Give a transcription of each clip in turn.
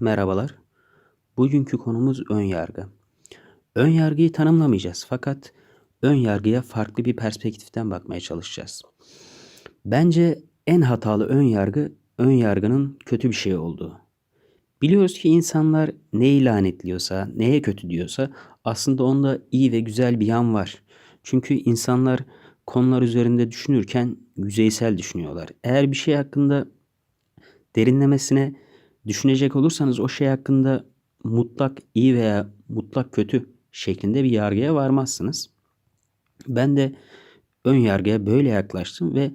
Merhabalar. Bugünkü konumuz ön yargı. Ön yargıyı tanımlamayacağız fakat ön yargıya farklı bir perspektiften bakmaya çalışacağız. Bence en hatalı ön yargı ön yargının kötü bir şey olduğu. Biliyoruz ki insanlar neyi lanetliyorsa, neye kötü diyorsa aslında onda iyi ve güzel bir yan var. Çünkü insanlar konular üzerinde düşünürken yüzeysel düşünüyorlar. Eğer bir şey hakkında derinlemesine düşünecek olursanız o şey hakkında mutlak iyi veya mutlak kötü şeklinde bir yargıya varmazsınız. Ben de ön yargıya böyle yaklaştım ve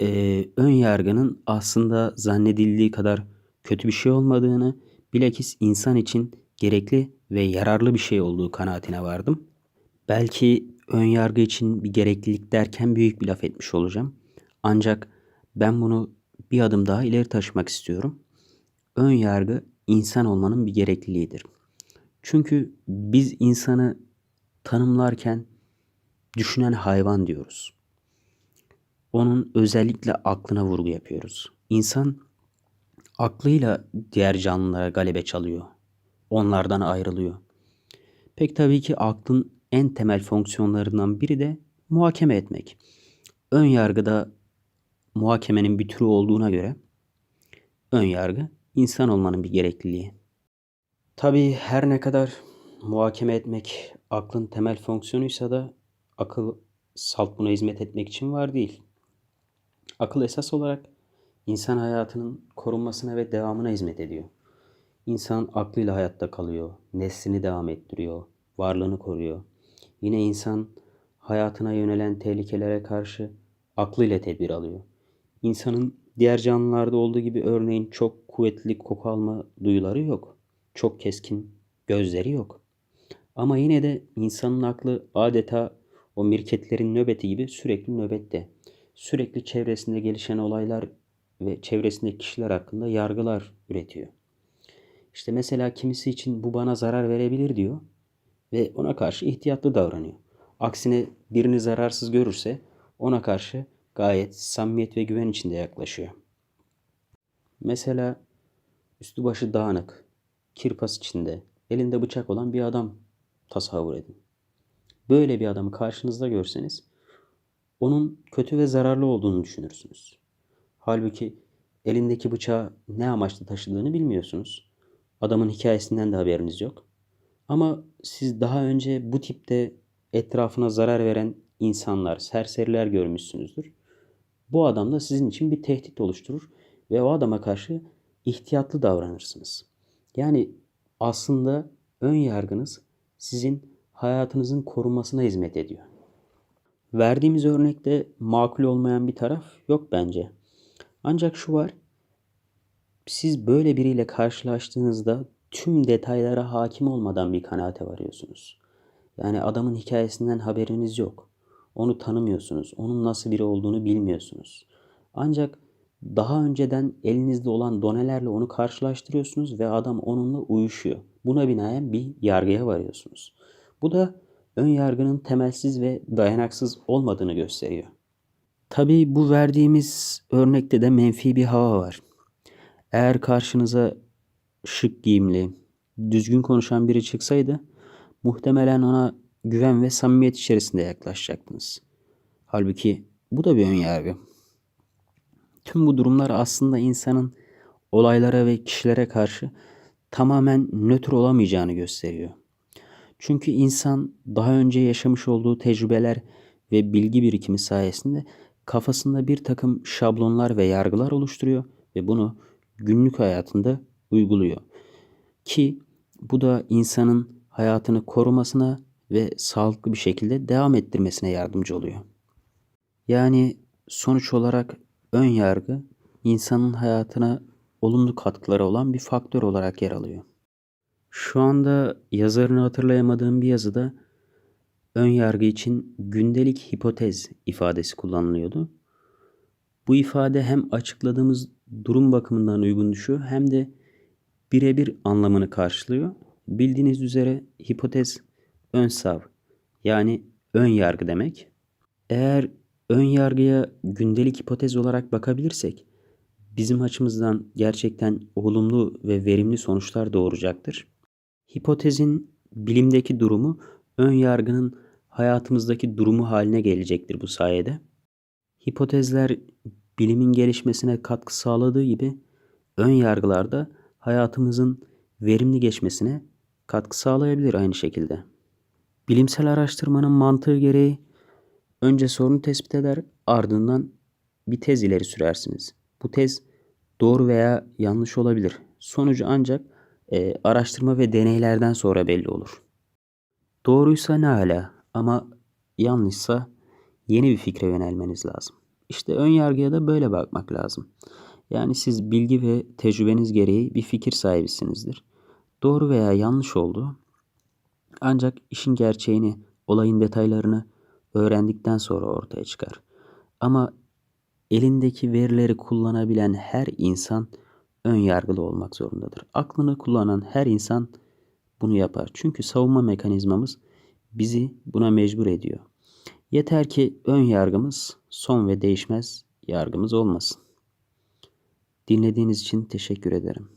e, ön yargının aslında zannedildiği kadar kötü bir şey olmadığını, bilakis insan için gerekli ve yararlı bir şey olduğu kanaatine vardım. Belki ön yargı için bir gereklilik derken büyük bir laf etmiş olacağım. Ancak ben bunu bir adım daha ileri taşımak istiyorum. Ön yargı insan olmanın bir gerekliliğidir. Çünkü biz insanı tanımlarken düşünen hayvan diyoruz. Onun özellikle aklına vurgu yapıyoruz. İnsan aklıyla diğer canlılara galebe çalıyor. Onlardan ayrılıyor. Pek tabii ki aklın en temel fonksiyonlarından biri de muhakeme etmek. Ön yargıda muhakemenin bir türü olduğuna göre ön yargı insan olmanın bir gerekliliği. Tabii her ne kadar muhakeme etmek aklın temel fonksiyonuysa da akıl salt buna hizmet etmek için var değil. Akıl esas olarak insan hayatının korunmasına ve devamına hizmet ediyor. İnsan aklıyla hayatta kalıyor, neslini devam ettiriyor, varlığını koruyor. Yine insan hayatına yönelen tehlikelere karşı aklıyla tedbir alıyor. İnsanın diğer canlılarda olduğu gibi örneğin çok kuvvetli koku alma duyuları yok. Çok keskin gözleri yok. Ama yine de insanın aklı adeta o mirketlerin nöbeti gibi sürekli nöbette. Sürekli çevresinde gelişen olaylar ve çevresindeki kişiler hakkında yargılar üretiyor. İşte mesela kimisi için bu bana zarar verebilir diyor ve ona karşı ihtiyatlı davranıyor. Aksine birini zararsız görürse ona karşı gayet samimiyet ve güven içinde yaklaşıyor. Mesela üstü başı dağınık, kirpas içinde, elinde bıçak olan bir adam tasavvur edin. Böyle bir adamı karşınızda görseniz onun kötü ve zararlı olduğunu düşünürsünüz. Halbuki elindeki bıçağı ne amaçla taşıdığını bilmiyorsunuz. Adamın hikayesinden de haberiniz yok. Ama siz daha önce bu tipte etrafına zarar veren insanlar, serseriler görmüşsünüzdür. Bu adam da sizin için bir tehdit oluşturur ve o adama karşı ihtiyatlı davranırsınız. Yani aslında ön yargınız sizin hayatınızın korunmasına hizmet ediyor. Verdiğimiz örnekte makul olmayan bir taraf yok bence. Ancak şu var. Siz böyle biriyle karşılaştığınızda tüm detaylara hakim olmadan bir kanaate varıyorsunuz. Yani adamın hikayesinden haberiniz yok. Onu tanımıyorsunuz. Onun nasıl biri olduğunu bilmiyorsunuz. Ancak daha önceden elinizde olan donelerle onu karşılaştırıyorsunuz ve adam onunla uyuşuyor. Buna binaen bir yargıya varıyorsunuz. Bu da ön yargının temelsiz ve dayanaksız olmadığını gösteriyor. Tabii bu verdiğimiz örnekte de menfi bir hava var. Eğer karşınıza şık giyimli, düzgün konuşan biri çıksaydı muhtemelen ona güven ve samimiyet içerisinde yaklaşacaktınız. Halbuki bu da bir ön yargı. Tüm bu durumlar aslında insanın olaylara ve kişilere karşı tamamen nötr olamayacağını gösteriyor. Çünkü insan daha önce yaşamış olduğu tecrübeler ve bilgi birikimi sayesinde kafasında bir takım şablonlar ve yargılar oluşturuyor ve bunu günlük hayatında uyguluyor. Ki bu da insanın hayatını korumasına ve sağlıklı bir şekilde devam ettirmesine yardımcı oluyor. Yani sonuç olarak ön yargı insanın hayatına olumlu katkıları olan bir faktör olarak yer alıyor. Şu anda yazarını hatırlayamadığım bir yazıda ön yargı için gündelik hipotez ifadesi kullanılıyordu. Bu ifade hem açıkladığımız durum bakımından uygun düşüyor hem de birebir anlamını karşılıyor. Bildiğiniz üzere hipotez ön sav yani ön yargı demek. Eğer ön yargıya gündelik hipotez olarak bakabilirsek bizim açımızdan gerçekten olumlu ve verimli sonuçlar doğuracaktır. Hipotezin bilimdeki durumu ön yargının hayatımızdaki durumu haline gelecektir bu sayede. Hipotezler bilimin gelişmesine katkı sağladığı gibi ön yargılar da hayatımızın verimli geçmesine katkı sağlayabilir aynı şekilde. Bilimsel araştırmanın mantığı gereği önce sorunu tespit eder, ardından bir tez ileri sürersiniz. Bu tez doğru veya yanlış olabilir. Sonucu ancak e, araştırma ve deneylerden sonra belli olur. Doğruysa ne hala ama yanlışsa yeni bir fikre yönelmeniz lazım. İşte ön yargıya da böyle bakmak lazım. Yani siz bilgi ve tecrübeniz gereği bir fikir sahibisinizdir. Doğru veya yanlış oldu. Ancak işin gerçeğini, olayın detaylarını öğrendikten sonra ortaya çıkar. Ama elindeki verileri kullanabilen her insan ön yargılı olmak zorundadır. Aklını kullanan her insan bunu yapar. Çünkü savunma mekanizmamız bizi buna mecbur ediyor. Yeter ki ön yargımız son ve değişmez yargımız olmasın. Dinlediğiniz için teşekkür ederim.